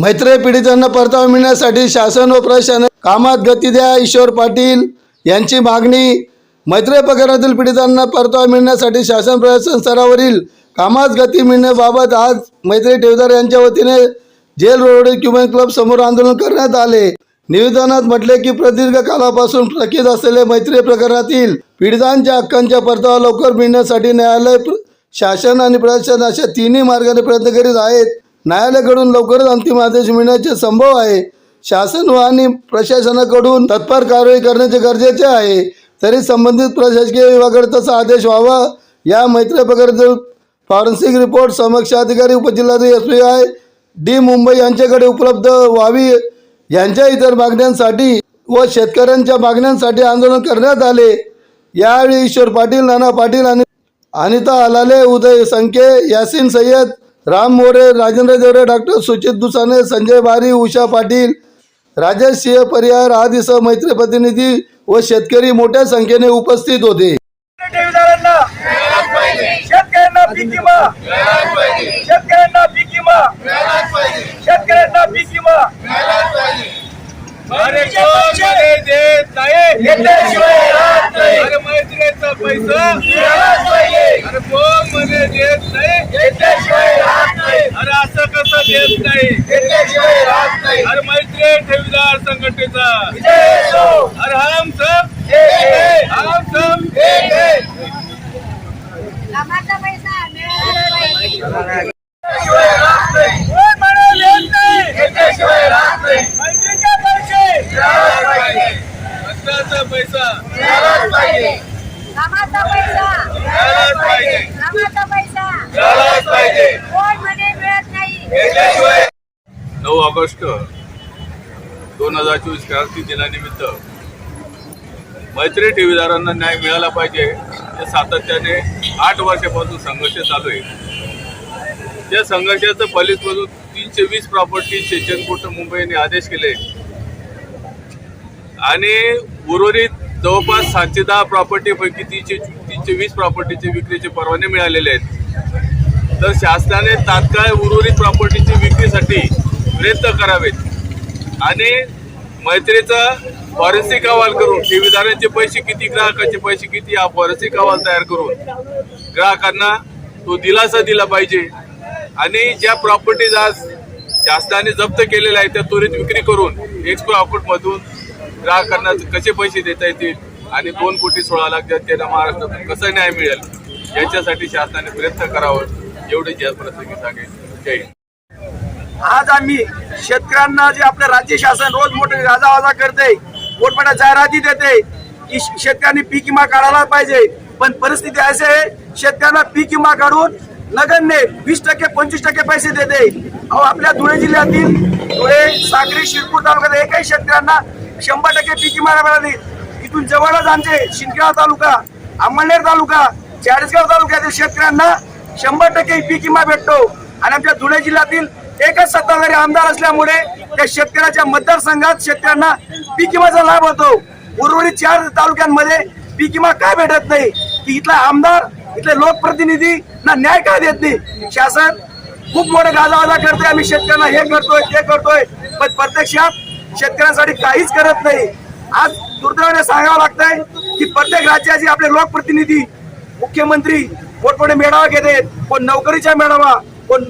मैत्रे पीडितांना परतावा मिळण्यासाठी शासन व प्रशासन कामात गती द्या ईश्वर पाटील यांची मागणी. मैत्रे प्रकरणातील पीडितांना परतावा मिळण्यासाठी शासन प्रशासन स्तरावरील कामात गती मिळण्याबाबत आज मैत्री ठेवदार यांच्या वतीने जेल रोड क्युमन क्लब समोर आंदोलन करण्यात आले. निवेदनात म्हटले की प्रदीर्घ कालापासून प्रकित असलेले मैत्री प्रकरणातील पीडितांच्या हक्कांच्या परतावा लवकर मिळण्यासाठी न्यायालय शासन आणि प्रशासन अशा तिन्ही मार्गाने प्रयत्न करीत आहेत. न्यायालयाकडून लवकरच अंतिम आदेश मिळण्याचे संभव आहे. शासन व आणि प्रशासनाकडून तत्पर कारवाई करण्याचे गरजेचे आहे. तरी संबंधित प्रशासकीय विभागाकडे तसा आदेश व्हावा या मैत्री प्रकरणातील फॉरेन्सिक रिपोर्ट समक्ष अधिकारी उपजिल्हाधिकारी S P I. D. Mumbai यांच्याकडे उपलब्ध व्हावी. यांच्या इतर मागण्यांसाठी व शेतकऱ्यांच्या मागण्यांसाठी आंदोलन करण्यात आले. यावेळी ईश्वर पाटील नाना पाटील आणि अनिता अलाले उदय संके यासिन सय्यद राम मोरे राजेंद्र देवरे डॉक्टर सुचित दुसाने संजय बारी उषा पाटील राजेश सिंह परिहार आदीसह मैत्री प्रतिनिधी व शेतकरी मोठ्या संख्येने उपस्थित होते. शेतकऱ्यांना पीक विमा. शेतकऱ्यांना पीक विमा. शेतकऱ्यांना पीक विमा. अरे कोणमध्ये देत नाही? घेतल्याशिवाय राहत नाही. अरे मैत्रीचा पैसा मिळालाच पाहिजे. अरे कोणमध्ये देत नाही घेतल्याशिवाय राहत नाही. अरे असं कसं देत नाही घेतल्याशिवाय राहत नाही. अरे मैत्री ठेवीदार संघटनेचा विजय असो. अरे हम सब एक आहे. हम सब एक आहे. कामाचा पैसा मिळाला पाहिजे घेतल्याशिवाय राहत नाही. कोण म्हणे देत नाही घेतल्याशिवाय राहत नाही. मैत्रीचे पाहिजे. हक्काचा पैसा मिळालाच पाहिजे. कामाचा पैसा मिळालाच पाहिजे कामाचा पैसा मिळालाच पाहिजे. कोण म्हणे मिळत नाही घेतल्याशिवाय नऊ ऑगस्ट दोन हजार चोवीस क्रांती दिनानिमित्त मैत्री ठेवीदारांना न्याय मिळाला पाहिजे हे सातत्याने आठ वर्षापासून संघर्ष चालू आहे. त्या संघर्षाचं फलित म्हणून तीनशे वीस प्रॉपर्टी सेशन मुंबईने आदेश केले. आणि उर्वरित जवळपास सातशे दहा प्रॉपर्टीपैकी तीनशे तीनशे वीस प्रॉपर्टीचे विक्रीचे परवाने मिळालेले आहेत. तर शासनाने तात्काळ उर्वरित प्रॉपर्टीची विक्रीसाठी प्रयत्न करावेत. आणि मैत्रीचा फॉरेन्सिक अहवाल करून ठेवीदारांचे पैसे किती ग्राहकाचे पैसे किती हा फॉरेन्सिक अहवाल तयार करून ग्राहकांना तो दिलासा दिला पाहिजे. आणि ज्या प्रॉपर्टीज आज शासनाने जप्त केलेल्या आहेत त्या त्वरित विक्री करून एक्सपो मधून ग्राहकांना कसे पैसे देता येतील आणि दोन कोटी सोळा लाख त्यांना महाराष्ट्रातून कसा न्याय मिळेल याच्यासाठी शासनाने प्रयत्न करावं एवढे या प्रसंगी सांगेल जय आज आम्ही शेतकऱ्यांना जे आपलं राज्य शासन रोज मोठे गाजावाजा करते मोठमोठ्या जाहिराती देते की शेतकऱ्यांनी पीक विमा काढायला पाहिजे. पण परिस्थिती अशी आहे शेतकऱ्यांना पीक विमा काढून नगरने वीस टक्के पंचवीस टक्के पैसे देते. अहो आपल्या धुळे जिल्ह्यातील धुळे साक्री शिरपूर तालुक्यात एकही शेतकऱ्यांना शंभर टक्के पीक विमा मिळाली. इथून जवळच आमचे शिंदखेडा तालुका अंमळनेर तालुका चाळीसगाव तालुक्यातील शेतकऱ्यांना शंभर टक्के पीक विमा भेटतो. आणि आमच्या धुळे जिल्ह्यातील एकच सत्ताधारी आमदार असल्यामुळे त्या शेतकऱ्याच्या मतदारसंघात शेतकऱ्यांना पीक लाभ होतो. उर्वरित चार तालुक्यांमध्ये पीक विमा काय भेटत नाही? की इथला आमदार इथले लोकप्रतिनिधी ना न्याय काय देत नाही? शासन खूप मोठे गाजावाजा करतोय. आम्ही शेतकऱ्यांना हे करतोय ते करतोय. पण प्रत्यक्षात शेतकऱ्यांसाठी काहीच करत नाही. आज दुर्दैवाने सांगावं लागतंय की प्रत्येक राज्याचे आपले लोकप्रतिनिधी मुख्यमंत्री मोठमोठे मेळावा घेतात कोण नोकरीचा मेळावा कोण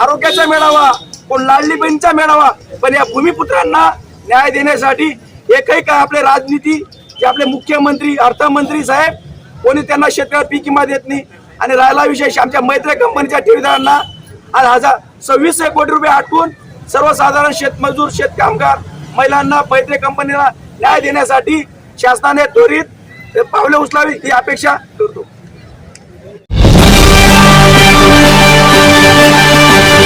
आरोग्याचा मेळावा कोण लाडली बहिणीचा मेळावा पण या भूमिपुत्रांना न्याय देण्यासाठी एकही काय आपले राजनीती जे आपले मुख्यमंत्री अर्थमंत्री साहेब कोणी त्यांना शेतकऱ्याला पीक विमा देत नाही. आणि राहिला विशेष आमच्या मैत्री कंपनीच्या ठेवीदारांना आज हजार सव्वीसशे कोटी रुपये आटवून सर्वसाधारण शेतमजूर शेतकामगार महिलांना मैत्री कंपनीला न्याय देण्यासाठी शासनाने त्वरित पावले उचलावी ही अपेक्षा करतो.